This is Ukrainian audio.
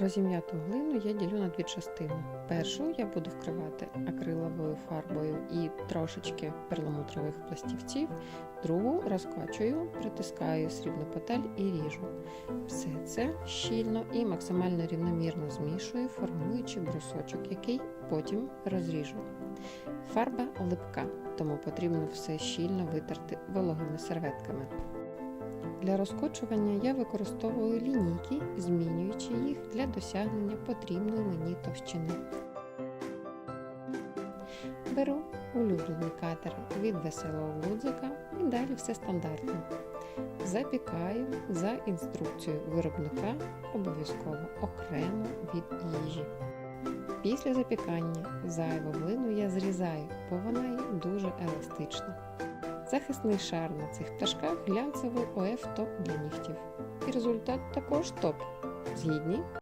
Розім'яту глину я ділю на дві частини. Першу я буду вкривати акриловою фарбою і трошечки перламутрових пластівців, другу розкачую, притискаю срібну петель і ріжу. Все це щільно і максимально рівномірно змішую, формуючи брусочок, який потім розріжу. Фарба липка, тому потрібно все щільно витерти вологими серветками. Для розкочування я використовую лінійки, змінюючи їх для досягнення потрібної мені товщини. Беру улюблений катер від веселого гудзика і далі все стандартно. Запікаю за інструкцією виробника обов'язково окремо від їжі. Після запікання зайву глину я зрізаю, бо вона є дуже еластична. Захисний шар на цих пташках глянцевий ОФ топ для нігтів. І результат також топ. Згідні?